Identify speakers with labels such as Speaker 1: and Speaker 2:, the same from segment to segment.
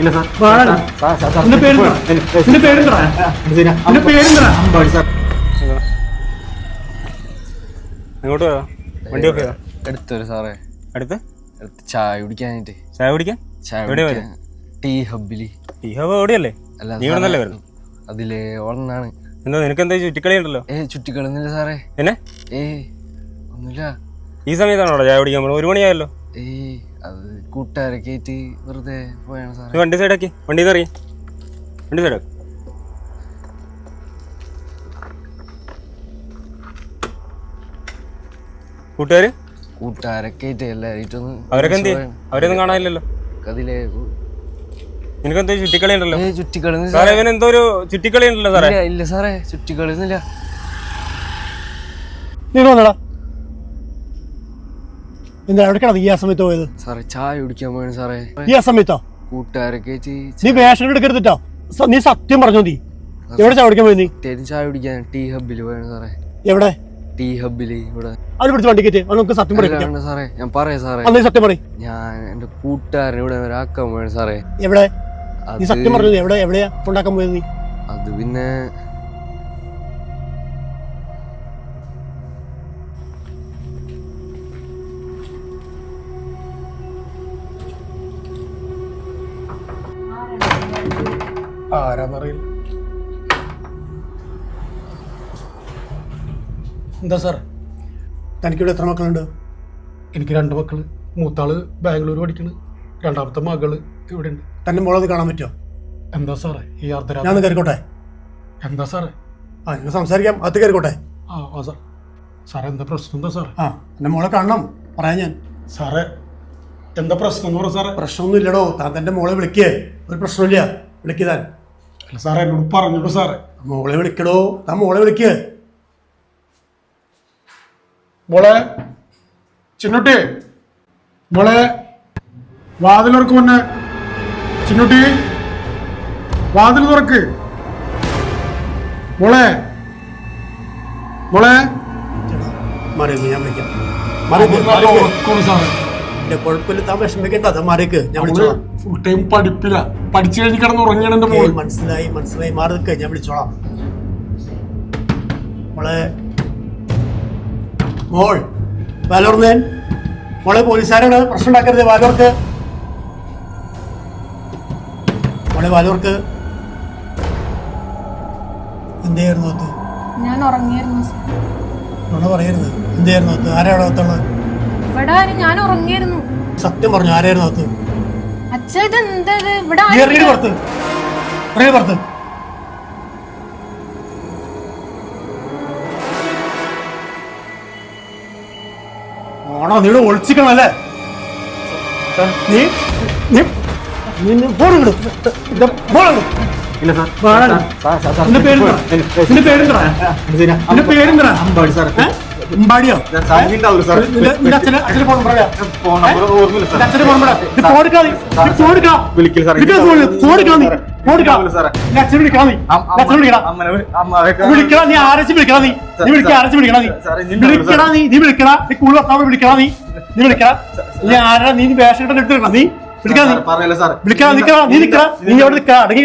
Speaker 1: ഇല്ല സാർ.
Speaker 2: നിന്റെ പേരെന്താ? നിന്റെ പേരെന്താ? നിന്റെ പേരെന്താ?
Speaker 1: അമ്പാടി സാർ.
Speaker 3: എങ്ങോട്ട് പോയോ? വണ്ടി ഒക്കെ
Speaker 4: എടുത്തൊരു സാറേ.
Speaker 3: അടുത്ത്?
Speaker 4: ചായ കുടിക്കാനായിട്ട്.
Speaker 3: ചായ കുടിക്കാൻ.
Speaker 4: ടീ
Speaker 3: ടീ ഹബ് എവിടെയല്ലേ?
Speaker 4: അല്ല
Speaker 3: നീ ഇവിടെ
Speaker 4: അതിലെ ഒന്നാണ്
Speaker 3: എന്താ നിനക്ക് എന്താ ചുറ്റിക്കളി ഉണ്ടല്ലോ?
Speaker 4: ഏ ചുറ്റിക്കളി സാറേ.
Speaker 3: എന്നെ?
Speaker 4: ഏ ഒന്നുമില്ല.
Speaker 3: ഈ സമയത്താണോ ചായ കുടിക്കാൻ പോകുന്നത് ഒരു മണിയായല്ലോ.
Speaker 4: ഏ അത് കൂട്ടുകാരൊക്കെ ആയിട്ട് വെറുതെ പോയാണ് സാറേ.
Speaker 3: നീ വണ്ടി സൈഡാക്കി വണ്ടി ഇറങ്ങി വണ്ടി സൈഡാക്കി കൂട്ടുകാര്?
Speaker 4: കൂട്ടുകാരൊക്കെ ആയിട്ട് എല്ലാരായിട്ടൊന്ന്
Speaker 3: അവരൊക്കെ എന്ത് ചെയ്യും? അവരെയൊന്നും കാണാനില്ലല്ലോ.
Speaker 4: അതിലെ
Speaker 3: നിനക്കെന്തോ ചുറ്റിക്കളി ഉണ്ടല്ലോ?
Speaker 4: ഏ ചുറ്റിക്കളൊന്നും
Speaker 3: സാറേ ഇവൻ എന്തോ ഒരു ചുറ്റിക്കളി ഉണ്ടല്ലോ സാറേ.
Speaker 4: ഇല്ല ഇല്ല സാറേ ചുറ്റിക്കളൊന്നുമില്ല
Speaker 2: നീ വന്നടാ. എന്താ എവിടേക്കാണ് ഈ ആ സമയത്ത് പോയത്?
Speaker 4: സാറേ ചായ കുടിക്കാൻ പോയാണ് സാറേ.
Speaker 2: ഈ ആ സമയത്തോ?
Speaker 4: കൂട്ടുകാരൊക്കെ
Speaker 2: നീ വേഷം എടുക്കരുതിട്ടോ? നീ സത്യം പറഞ്ഞു നീ? എവിടെ ചവിടിക്കാൻ പോയി നീ?
Speaker 4: ചായ കുടിക്കാൻ ടീ ഹബ്ബിൽ പോയാണ് സാറേ.
Speaker 2: എവിടെ?
Speaker 4: ടീ ഹബിൽ ഇവിടെ.
Speaker 2: അത് പിടിച്ച് വണ്ടി കയറ്റി അത് നമുക്ക് സത്യം
Speaker 4: പറയാം സാറേ ഞാൻ പറയാം സാറേ.
Speaker 2: നീ സത്യം പറയും.
Speaker 4: ഞാൻ എന്റെ കൂട്ടുകാരൻ ഇവിടെ ഒരാക്കാൻ പോയാണ് സാറേ.
Speaker 2: എവിടെ? നീ
Speaker 4: അത്
Speaker 2: സത്യം പറഞ്ഞു എവിടെ? എവിടെയാ ഉണ്ടാക്കാൻ പോയത് നീ?
Speaker 4: അത് പിന്നെ
Speaker 2: ആരാന്നറിയില്ല. എന്താ സാർ? തനിക്കിവിടെ എത്ര മക്കളുണ്ട്?
Speaker 5: എനിക്ക് രണ്ട് മക്കൾ മൂത്താൾ ബാംഗ്ലൂർ പഠിക്കണ്. രണ്ടാമത്തെ മകൾ ഇവിടെ ഉണ്ട്
Speaker 2: തന്നെ മോളത് കാണാൻ പറ്റുമോ
Speaker 5: എന്താ സാറേ ഈ
Speaker 2: ഞാൻ
Speaker 5: അർദ്ധരാത്രി
Speaker 2: ഒന്ന് കയറിക്കോട്ടെ?
Speaker 5: എന്താ സാറേ?
Speaker 2: ആ നിങ്ങൾ സംസാരിക്കാം. അത് കയറിക്കോട്ടെ?
Speaker 5: ആ ആ സാർ. സാറേ എന്താ പ്രശ്നം? എന്താ സാറേ?
Speaker 2: ആ എന്റെ മോളെ കാണണം. പറയാൻ ഞാൻ.
Speaker 5: സാറേ എന്താ പ്രശ്നം എന്ന് പറ സാറേ?
Speaker 2: പ്രശ്നമൊന്നും ഇല്ലടോ താൻ തന്റെ മോളെ വിളിക്കേ. ഒരു പ്രശ്നമില്ല വിളിക്കുതാൻ
Speaker 5: അല്ല സാറേ എന്നോട് പറഞ്ഞോളൂ സാറേ.
Speaker 2: മോളെ വിളിക്കടോ. ആ മോളെ വിളിക്ക്.
Speaker 5: മോളെ ചിന്നുട്ടി. മോളെ വാതിലുറക്ക് മുന്നേ ചിന്നുട്ടി വാതിൽ തുറക്ക്. മോളെ മോളെ.
Speaker 2: മറിയുന്നു ഞാൻ വിളിക്കാം.
Speaker 5: മറിയുന്നു സാറേ.
Speaker 2: എന്റെ കുഴപ്പമില്ല. താൻ വിഷമിക്കണ്ട. അത് മാറിക്ക് ഞാൻ വിളിച്ചോളാം.
Speaker 5: ഫുൾ ടൈം പഠിപ്പില്ല. പഠിച്ചു കഴിഞ്ഞ് കിടന്ന് ഉറങ്ങിയാണ് എന്റെ മോൾ
Speaker 2: മനസ്സിലായി മനസ്സിലായി. മാറി നിൽക്കുക ഞാൻ വിളിച്ചോളാം. മോളെ. മോൾ. വാലോർന്നേൻ. മോളെ പോലീസുകാരാണ്. പ്രശ്നം ഉണ്ടാക്കരുത് വാലോർക്ക്. മോളെ വാലോർക്ക്. എന്തായിരുന്നു അത്?
Speaker 6: ഞാൻ ഉറങ്ങിയായിരുന്നു.
Speaker 2: നുണ പറയരുത്. എന്തായിരുന്നു അത്? ആരാണ് അകത്തുള്ളത്?
Speaker 6: ഇവിടെ ആരും ഞാൻ ഉറങ്ങിയിരുന്നു.
Speaker 2: സത്യം പറഞ്ഞു ആരായിരുന്നു അത്
Speaker 6: അച്ഛ ഇത് എന്താ ഇത്? ഇവിടെ ആരും
Speaker 2: ഇറങ്ങിയിട്ട് പുറത്ത്. ഇറങ്ങി പുറത്ത്. ആണോ നീ ഇവിടെ ഒളിച്ചിക്കണല്ലേ നീ നീ നീ ഫോൺ ഇടും ഫോൺ ഇടും
Speaker 1: ഇല്ല സാർ. സാർ സാർ സാർ
Speaker 2: നിന്റെ പേരെന്താ നിന്റെ പേരെന്താ നിന്റെ പേരെന്താ ഏ? നീ നീ. നീ. നീ? നീ? ആരച്ച് നീ? നീ ആരച്ച് നീ? നീ? നീ നീ കൂടുതൽ നീ? നീ നീ ആരാ? വേഷം അവിടെ അടങ്ങി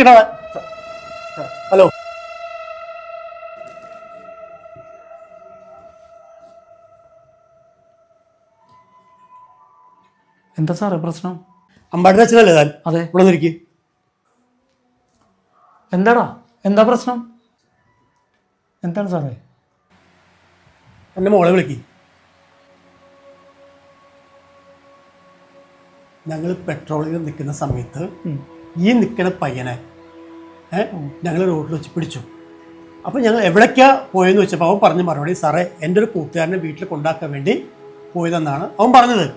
Speaker 2: ഹലോ?
Speaker 7: എന്താ സാറേ പ്രശ്നം?
Speaker 2: അമ്പാടിയുടെ അച്ഛനല്ലേ താൻ?
Speaker 7: അതെ.
Speaker 2: ഇവിടെ നിൽക്കി
Speaker 7: എന്താടാ? എന്താ പ്രശ്നം? എന്താണ് സാറേ?
Speaker 2: എന്റെ മോളെ വിളിക്കി. ഞങ്ങൾ പെട്രോളിൽ നിൽക്കുന്ന സമയത്ത് ഈ നിൽക്കുന്ന പയ്യനെ ഞങ്ങൾ റോഡിൽ വെച്ച് പിടിച്ചു. അപ്പോൾ ഞങ്ങൾ എവിടേക്കാ പോയെന്ന് വെച്ചപ്പോൾ അവൻ പറഞ്ഞ മറുപടി സാറേ എന്റെ ഒരു കൂട്ടുകാരനെ വീട്ടിൽ കൊണ്ടാക്കാൻ വേണ്ടി പോയതെന്നാണ് അവൻ പറഞ്ഞത്.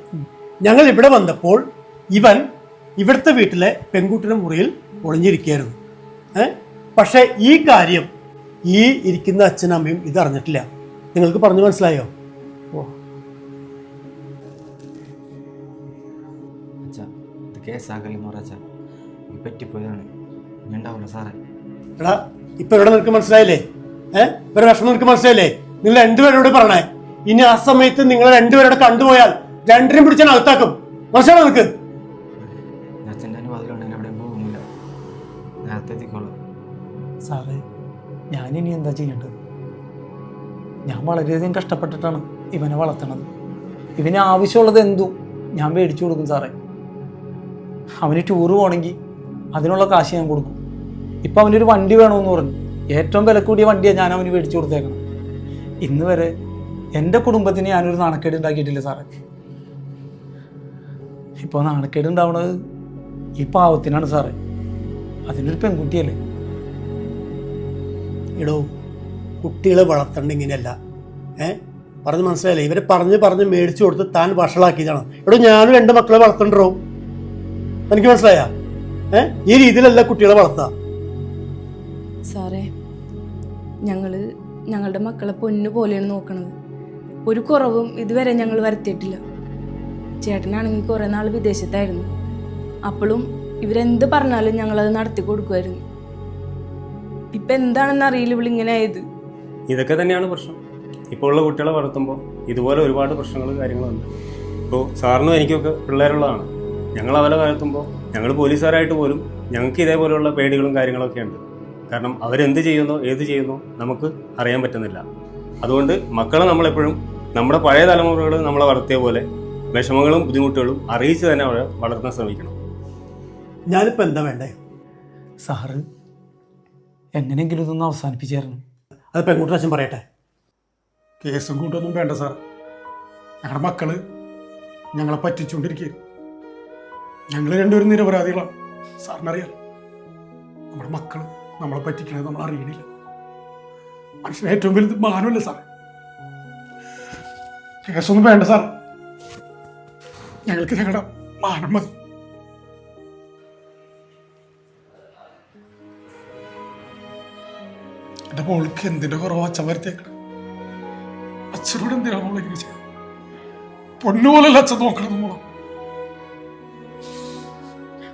Speaker 2: ഞങ്ങൾ ഇവിടെ വന്നപ്പോൾ ഇവൻ ഇവിടുത്തെ വീട്ടിലെ പെൺകുട്ടിയുടെ മുറിയിൽ ഒളിഞ്ഞിരിക്കുകയായിരുന്നു. ഏ? പക്ഷേ ഈ കാര്യം ഈ ഇരിക്കുന്ന അച്ഛനും അമ്മയും ഇത് അറിഞ്ഞിട്ടില്ല. നിങ്ങൾക്ക് പറഞ്ഞു മനസ്സിലായോ?
Speaker 1: അച്ഛാ ഇത് പറ്റിപ്പോയതാണ്. ഉണ്ടാവില്ല സാറേ.
Speaker 2: എടാ ഇപ്പൊ ഇവിടെ നിനക്ക് മനസ്സിലായില്ലേ? ഏഹ് ഇവരുടെ വിഷമം നിനക്ക് മനസ്സിലായില്ലേ? നിങ്ങൾ രണ്ടുപേരോട് പറഞ്ഞേ ഇനി ആ സമയത്ത് നിങ്ങൾ രണ്ടുപേരോട് കണ്ടുപോയാൽ രണ്ടിനും പിടിച്ചാൽ അകത്താക്കും. മോശമാണ് നിനക്ക്.
Speaker 1: അച്ഛന്റെ പോകുന്നില്ല. നേരത്തെ എത്തിക്കോളാം.
Speaker 7: സാറേ ഞാനിനി എന്താ ചെയ്യേണ്ടത്? ഞാൻ വളരെയധികം കഷ്ടപ്പെട്ടിട്ടാണ് ഇവനെ വളർത്തണത്. ഇവന് ആവശ്യമുള്ളത് എന്തും? ഞാൻ മേടിച്ചു കൊടുക്കും സാറേ. അവന് ടൂറ് പോകണമെങ്കിൽ അതിനുള്ള കാശ് ഞാൻ കൊടുക്കും. ഇപ്പം അവനൊരു വണ്ടി വേണമെന്ന് പറഞ്ഞു. ഏറ്റവും വില കൂടിയ വണ്ടിയാണ് ഞാൻ അവന് മേടിച്ചു കൊടുത്തേക്കണം ഇന്ന് വരെ എന്റെ കുടുംബത്തിന് ഞാനൊരു നാണക്കേട് ഉണ്ടാക്കിയിട്ടില്ല സാറേ. ഇപ്പോൾ നാണക്കേട് ഉണ്ടാവുന്നത് ഈ പാവത്തിനാണ് സാറേ. അതിനൊരു പെൺകുട്ടിയല്ലേ.
Speaker 2: എടോ കുട്ടികളെ വളർത്തേണ്ട ഇങ്ങനെയല്ല. ഏ? പറഞ്ഞ് മനസ്സിലായില്ലേ? ഇവരെ പറഞ്ഞ് പറഞ്ഞ് മേടിച്ചു കൊടുത്ത് താൻ വഷളാക്കിയതാണ്. എടോ ഞാനും രണ്ട് മക്കളെ വളർത്തണ്ടോ? എനിക്ക് മനസ്സിലായ? ഏ? ഈ രീതിയിലല്ല കുട്ടികളെ വളർത്ത.
Speaker 8: സാറേ ഞങ്ങൾ ഞങ്ങളുടെ മക്കളെ പൊന്നു പോലെയാണ് നോക്കണത്. ഒരു കുറവും ഇതുവരെ ഞങ്ങൾ വരുത്തിയിട്ടില്ല. ചേട്ടനാണെങ്കിൽ കുറേ നാൾ വിദേശത്തായിരുന്നു. അപ്പോഴും ഇവരെന്ത് പറഞ്ഞാലും ഞങ്ങളത് നടത്തി കൊടുക്കുമായിരുന്നു ഇപ്പം എന്താണെന്ന് അറിയില്ല ഇവളിങ്ങനെ ആയത്.
Speaker 3: ഇതൊക്കെ തന്നെയാണ് പ്രശ്നം. ഇപ്പോൾ ഉള്ള കുട്ടികളെ വളർത്തുമ്പോൾ ഇതുപോലെ ഒരുപാട് പ്രശ്നങ്ങൾ കാര്യങ്ങളുണ്ട്. ഇപ്പോൾ സാറിനും എനിക്കൊക്കെ പിള്ളേരുള്ളതാണ്. ഞങ്ങൾ അവരെ വളർത്തുമ്പോൾ ഞങ്ങൾ പോലീസുകാരായിട്ട് പോലും ഞങ്ങൾക്ക് ഇതേപോലെയുള്ള പേടികളും കാര്യങ്ങളൊക്കെ ഉണ്ട്. കാരണം അവരെന്ത് ചെയ്യുന്നോ ഏത് ചെയ്യുന്നോ നമുക്ക് അറിയാൻ പറ്റുന്നില്ല. അതുകൊണ്ട് മക്കളെ നമ്മളെപ്പോഴും നമ്മുടെ പഴയ തലമുറകൾ നമ്മളെ വളർത്തിയ പോലെ വിഷമങ്ങളും ബുദ്ധിമുട്ടുകളും അറിയിച്ച് തന്നെ അവരെ വളർത്താൻ ശ്രമിക്കണം.
Speaker 2: ഞാനിപ്പോൾ എന്താ വേണ്ടേ?
Speaker 7: സാറ് എങ്ങനെയെങ്കിലും ഇതൊന്ന് അവസാനിപ്പിച്ചായിരുന്നു
Speaker 2: അത് പെൺകുട്ടി അച്ഛൻ പറയട്ടെ.
Speaker 5: കേസും കൂട്ടൊന്നും വേണ്ട സാർ. ഞങ്ങളുടെ മക്കൾ ഞങ്ങളെ പറ്റിച്ചുകൊണ്ടിരിക്കുക ഞങ്ങൾ രണ്ടുപേരും നിരപരാധികളാണ്. സാറിനറിയാം നമ്മുടെ മക്കൾ നമ്മളെ പറ്റിക്കണത് നമ്മൾ അറിയണില്ല. മനുഷ്യന് ഏറ്റവും വലുത് മാനമല്ലേ സാർ കേസൊന്നും വേണ്ട സാർ ഞങ്ങൾക്ക് ഞങ്ങളുടെ മാനം മതി. എന്റെ മോൾക്ക് എന്തിന്റെ കുറവ് അച്ഛൻ വരുത്തേക്കണം അച്ഛനോട് എന്തിനാ മോളെ ഇങ്ങനെ ചെയ്തത് പൊന്നുപോലല്ല അച്ഛൻ നോക്കണം മോളെ.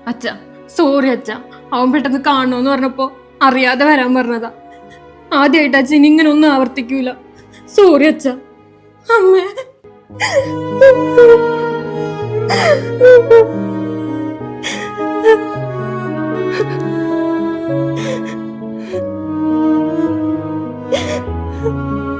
Speaker 6: അച്ഛ സോറി അച്ഛ. അവൻ പെട്ടെന്ന് കാണണമെന്ന് പറഞ്ഞപ്പോ അറിയാതെ വരാൻ പറഞ്ഞതാ. ആദ്യമായിട്ട് അച്ഛൻ ഇങ്ങനെ ഒന്നും ആവർത്തിക്കൂല. സോറി അച്ഛ. അമ്മേ. 呜呜，呜呜，呜呜。